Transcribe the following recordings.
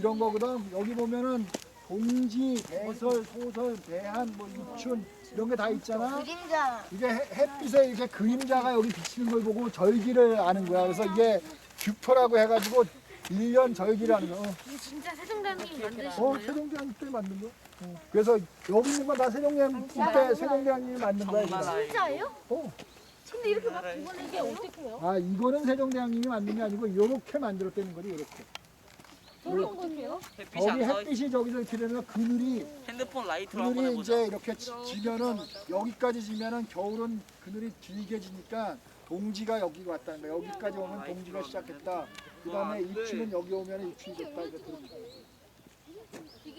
이런 거거든. 여기 보면은 동지, 대설, 소설, 대한, 뭐 입춘 이런 게 다 있잖아. 그림자. 이게 해- 햇빛에 이렇게 그림자가 여기 비치는 걸 보고 절기를 아는 거야. 그래서 이게 규표라고 해가지고 1년 절기를 아는 거야. 어, 이거 진짜 세종대왕님 만드신 어 거예요? 세종대왕 때 만든 거야. 어. 그래서 여기 있는 거다 세종대왕 때 세종대왕님이 만든 거야. 이거. 진짜예요? 어. 근데 이렇게 막 이거는 이게 어떻게 해요? 아 이거는 세종대왕님이 만든 게 아니고 이렇게 만들었다는 거지 이렇게. 건데요? 햇빛이 저기 안 써. 햇빛이 저기서 이렇게 되면 그늘이 핸드폰 라이트로 한번 그늘이 해보자. 이제 이렇게 지- 지면은 여기까지 지면은 겨울은 그늘이 길게 지니까 동지가 여기 왔다는 거야. 여기까지 오면 동지가 시작했다. 그 다음에 입추는 여기 오면 입춘이 됐다. 이렇게 들은 거야.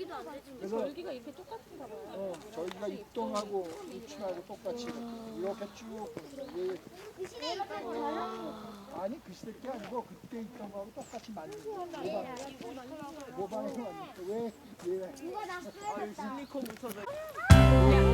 이기도 안 되지. 그래서 절기가 이렇게 똑같은가 봐요. 어, 저희가 입동하고 입춘하고 똑같이 이렇게 쭉 예. 그 시대에 있던 거예요? 아니 그 시대 게 아니고 그때 있던 거하고 똑같이 만든 거야. 모방 모방해 왔는데 왜 얘가 누가 나 쓰레기다. 실리콘 묻혀져.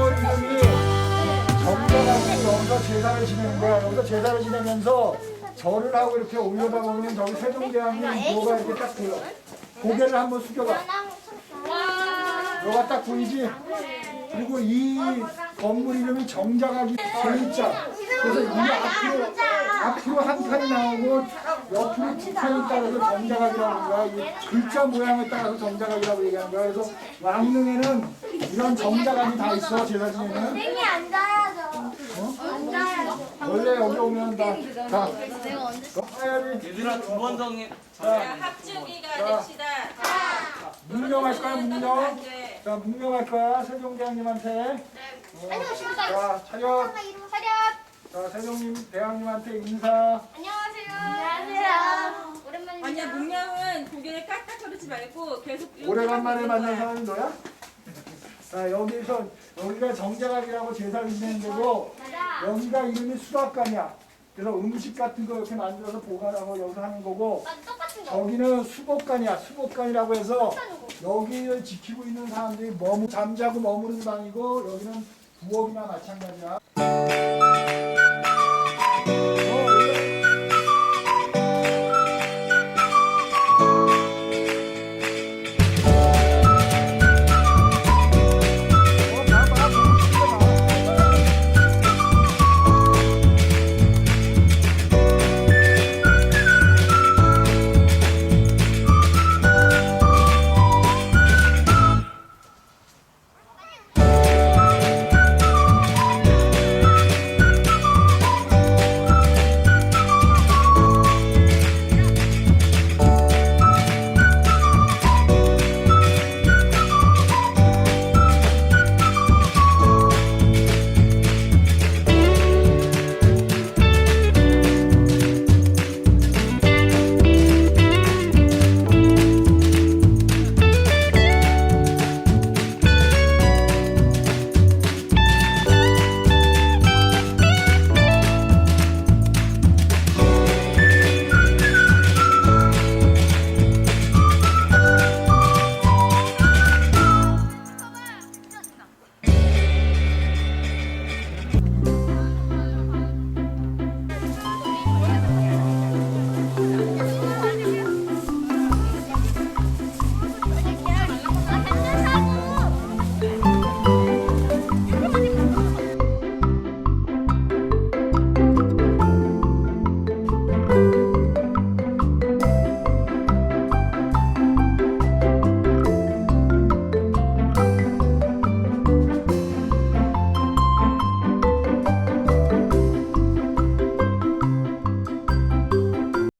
이 건물 이름이 정자가지고 여기서 제사를 지내는 거야. 여기서 제사를 지내면서 절을 하고 이렇게 올려다 보면 저기 세종대왕님 뭐가 이렇게 딱 보여. 고개를 한번 숙여봐. 너가 딱 보이지? 그리고 이 건물 이름이 정자가기 세자. 그래서 이 앞으로 앞으로 한 칸이 나오고 옆으로 두 칸이 따라서 정자각이라고 하는 거야. 이 글자 모양에 따라서 정자각이라고 얘기하는 거야. 그래서 왕릉에는 이런 정자각이 다 있어 제사 지내는. 선생님 앉아야죠. 앉아야죠. 원래 여기 오면 다, 다, 해야지. 얘들아 두 번 정해. 자, 합주기가 자. 됩시다. 묵념할 거야. 네. 자, 묵념할 거야, 세종대왕님한테. 어, 자, 차렷. 차렷. 자, 세종님, 대왕님한테 인사. 안녕하세요. 안녕하세요. 오랜만입니다. 아니야 문명은 고개를 깍깍 거리지 말고 계속 이렇게 오래간만에 하고 만난 있는 거야. 사람이 너야? 자, 여기서, 여기가 정자각이라고 제사를 지내는 데고, 맞아. 여기가 이름이 수락관이야. 그래서 음식 같은 거 이렇게 만들어서 보관하고 여기서 하는 거고, 맞아 똑같은 거. 저기는 수복관이야. 수복관이라고 해서 똑같은 거. 여기를 지키고 있는 사람들이 머무 잠자고 머무는 방이고 여기는 부엌이나 마찬가지야.